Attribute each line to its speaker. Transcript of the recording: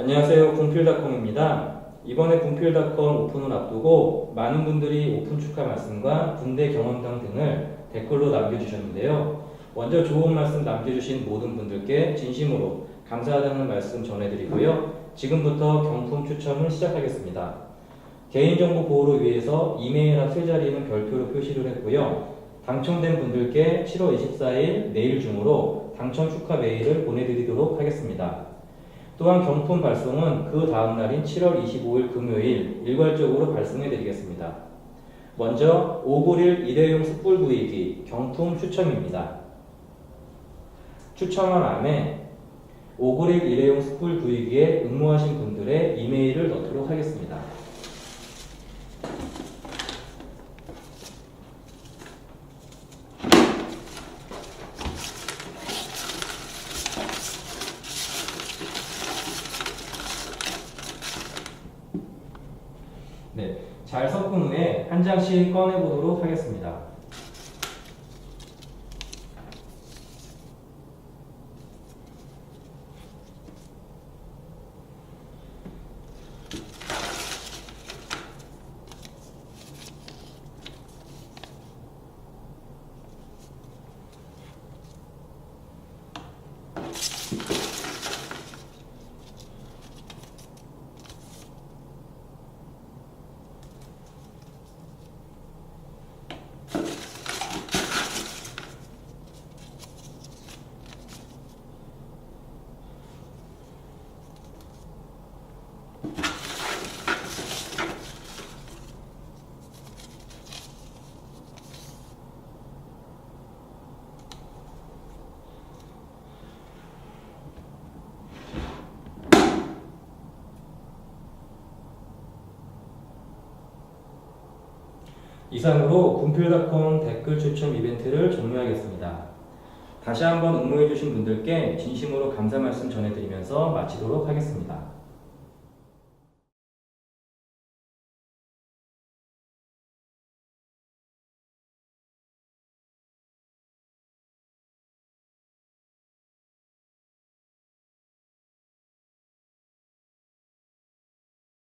Speaker 1: 안녕하세요. 군필닷컴입니다. 이번에 군필닷컴 오픈을 앞두고 많은 분들이 오픈 축하 말씀과 군대 경험담 등을 댓글로 남겨주셨는데요. 먼저 좋은 말씀 남겨주신 모든 분들께 진심으로 감사하다는 말씀 전해드리고요. 지금부터 경품 추첨을 시작하겠습니다. 개인정보 보호를 위해서 이메일 앞세 자리는 별표로 표시를 했고요. 당첨된 분들께 7월 24일 내일 중으로 당첨 축하 메일을 보내드리도록 하겠습니다. 또한 경품 발송은 그 다음 날인 7월 25일 금요일 일괄적으로 발송해 드리겠습니다. 먼저 591 일회용 숯불 구이기 경품 추첨입니다. 추첨한 안에 591 일회용 숯불 구이기에 응모하신 분들의 이메일을 넣도록 하겠습니다. 네, 잘 섞은 후에 한 장씩 꺼내 보도록 하겠습니다. 이상으로 군필닷컴 댓글 추첨 이벤트를 종료하겠습니다. 다시 한번 응모해주신 분들께 진심으로 감사 말씀 전해드리면서 마치도록 하겠습니다.